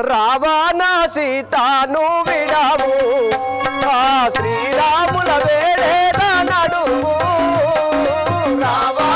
రావణా సీతాను విడావు. ఆ శ్రీరాముల వేడే నడువు. రావా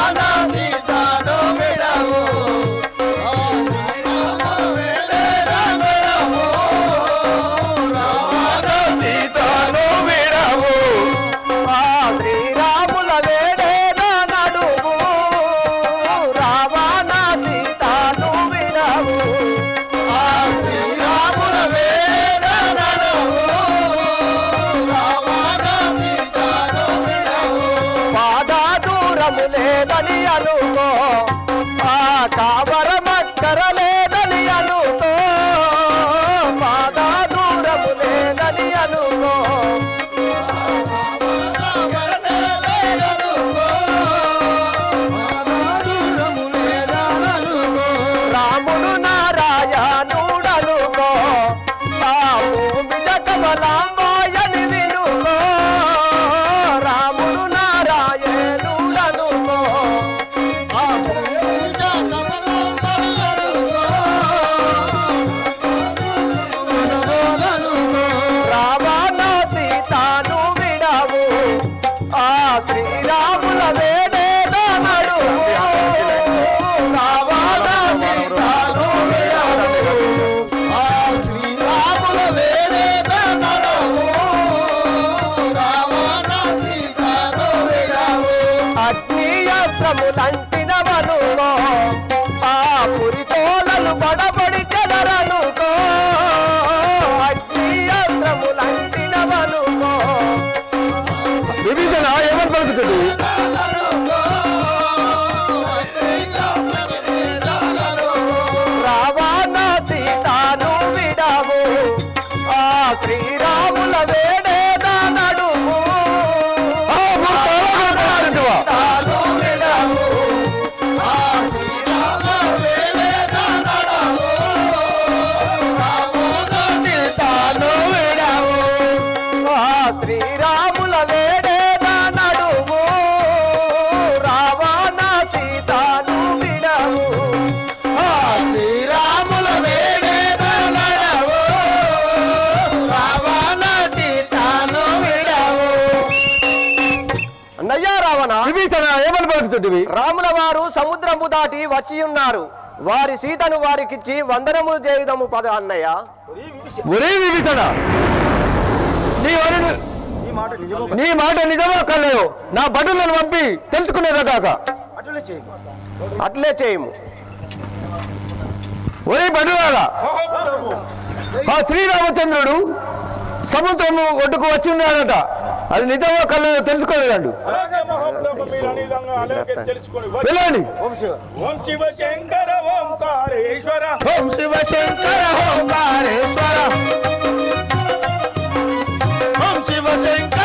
ఏమని రాముల వారు సముద్రము దాటి వచ్చి ఉన్నారు. వారి సీతను వారికిచ్చి వందనము చేయుదము పద అన్నయ్య. ఒరే నీ మాట నిజమో కలేవు. నా బటులను పంపి తెలుసుకునేదా కాక? అట్లే చేయము. ఒరే భటులారా శ్రీరామచంద్రుడు సముద్రము ఒడ్డుకు వచ్చి ఉన్నాడట. అది నిజమో కల్లేదో తెలుసుకోలేదండు. వెళ్ళండి ఓం శివ శంకర ఓంకారేశ్వర ఓం శివ శంకర ఓంకారేశ్వర ఓం శివ శంకర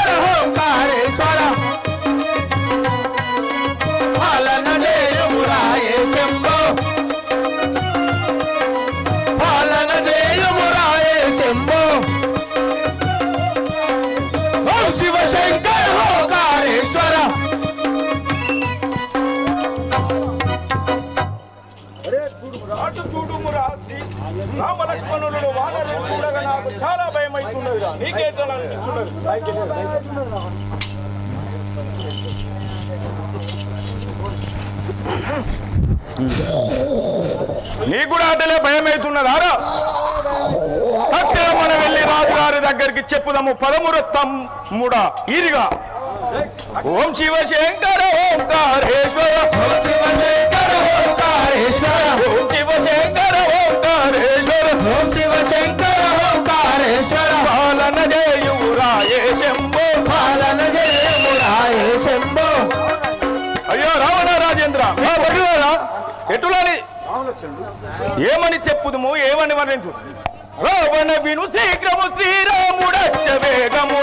నీకు కూడా అటలే భయం అవుతున్నదారా మన మనం వెళ్ళి రాజుగారి దగ్గరికి చెప్పుదాము. పదమూడు తమ్ముడా ఈరిగా ఓం శివ శంకర ఓం చెప్పుదుము ఏమని వర్ణించు? రావణ విను శీఘ్రము శ్రీరాముడ వేగము.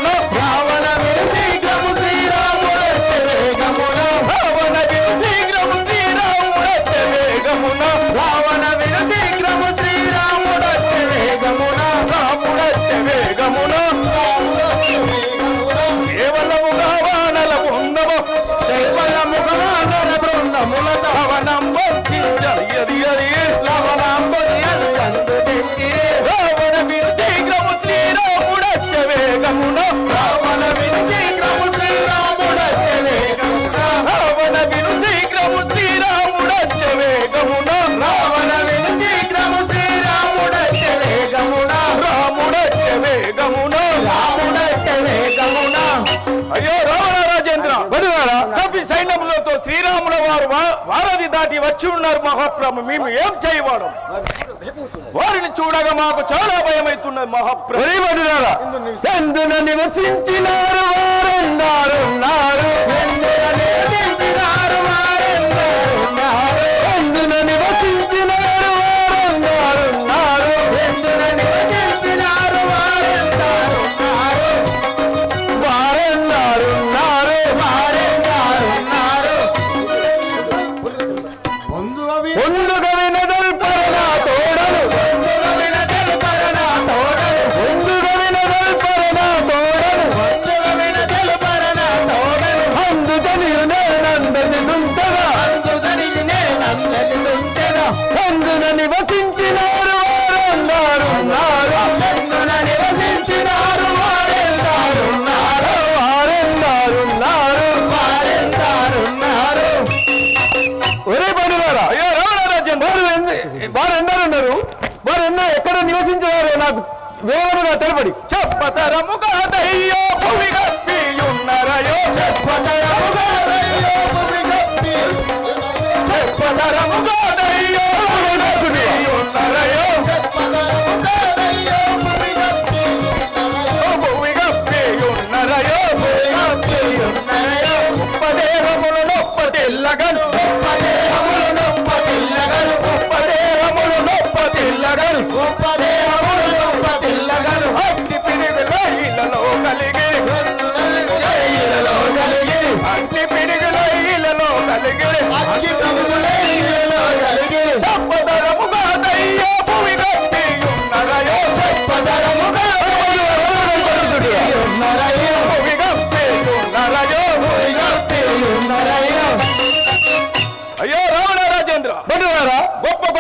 వేగమున? రాముడొచ్చే వేగమున? అయ్యో రావణ రాజేంద్ర కపి సైన్యములతో శ్రీరాముల వారు వారధి దాటి వచ్చి ఉన్నారు మహాప్రభు. మేము ఏం చేయవాడు? వారిని చూడగా మాకు చాలా భయమవుతున్నది మహాప్రభురారా నివసించినారు వారెందారున్నారు నివసించినారు వారు ఎన్నారు ఉన్నారు వారు ఎన్నో ఎక్కడ నివసించారో నాకు వివరముగా తెలపడి. చెప్పతరముగా చెప్పతరముగా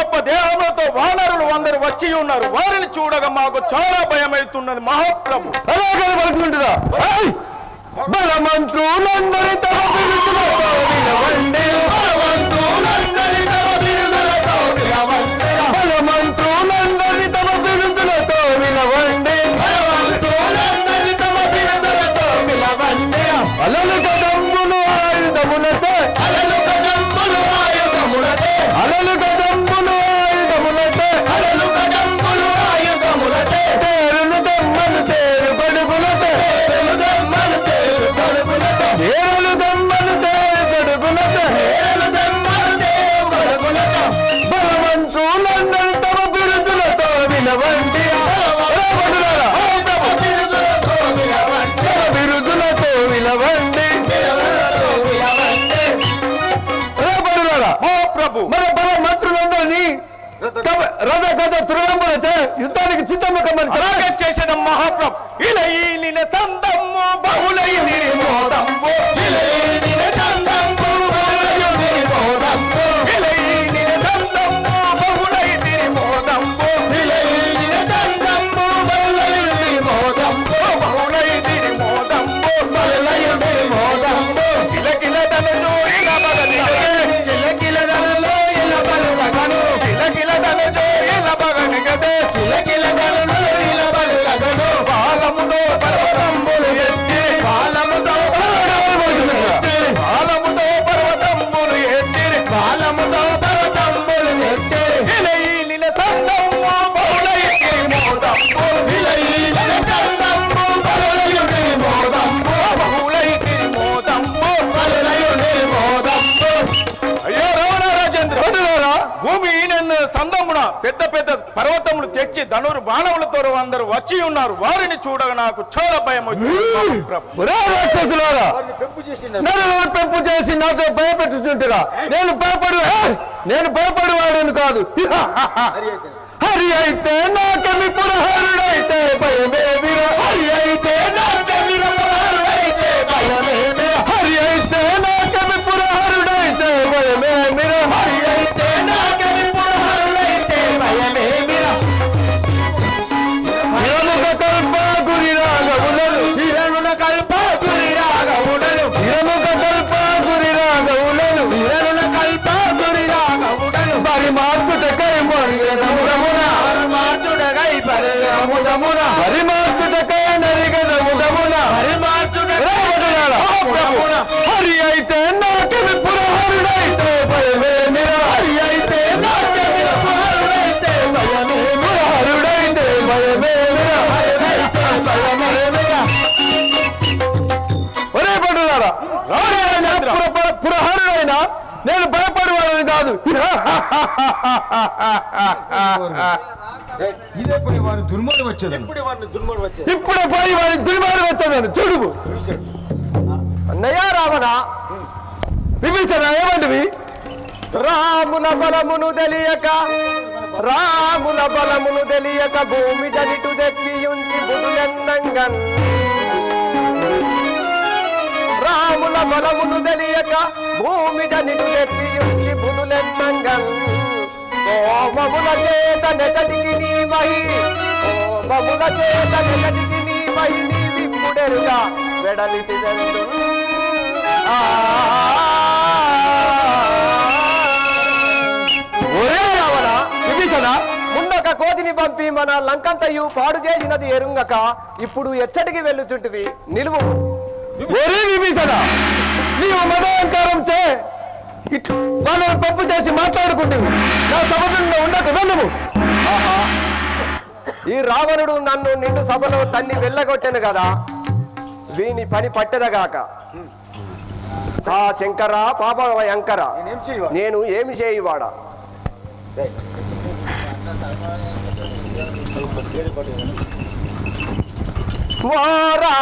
గొప్ప దేహములతో వానరులు అందరు వచ్చి ఉన్నారు. వారిని చూడగా మాకు చాలా భయమైతున్నది. మహాప్రభు. అలాగే పలుకుంటుందా రథగద తృణములచే యుద్ధానికి చిత్తమ్మకమ్మని చేసిన మహాప్రభు. ఇలా సంద భూమి ఈయనన్ను సందమున పెద్ద పెద్ద పర్వతములు తెచ్చి ధనురు బాణములతో అందరూ వచ్చి ఉన్నారు. వారిని చూడగా నాకు చాలా భయం పెంపు చేసి నాతో భయపెట్టుతుంటారా? నేను భయపడు నేను భయపడు వాడని కాదు హరి అయితే. నా కమి పురహరుడైతే? భయమేమిరా హరి నేను భయపడేవాడిని కాదు. ఇదే పోయి వారి వచ్చేది ఇప్పుడు వారిని దుర్మడు వచ్చేది? ఇప్పుడే పోయి వాడి దుర్మార్గం వచ్చాను చూడు అన్నయ్య రావణ. విభీషణ ఏమంటివి? రాముల బలమును తెలియక రాముల బలమును తెలియక భూమి జనిటు తెచ్చి ఉంచి బుధులెన్నంగన్. రాముల బలములు తెలియక భూమి జనిటు తెచ్చి ఉంచి బుధులెన్నంగన్ కోమముల చేత నెచటికి నీ మహి కోమముల చేత నెచటికి నీ మహి నీ విప్పుడెరుగా వెడలితి ఒరే రావణ విభీషణ ముందొక కోతిని పంపి మన లంకంతయు పాడు చేసినది ఎరుంగక ఇప్పుడు ఎచ్చటికి వెళ్ళుచుంటివి నిలువు. ఒరే విభీషణ నీవు మదహంకారం చే వాళ్ళని తప్పు చేసి మాట్లాడుకుంటుంది నా సభలో ఉండక వెళ్ళము. ఈ రావణుడు నన్ను నిండు సభలో తన్ని వెళ్ళగొట్టాను కదా. వీని పని పట్టెదగాక. ఆ శంకర పాప శంకర నేను ఏమి చేయువాడా? వారా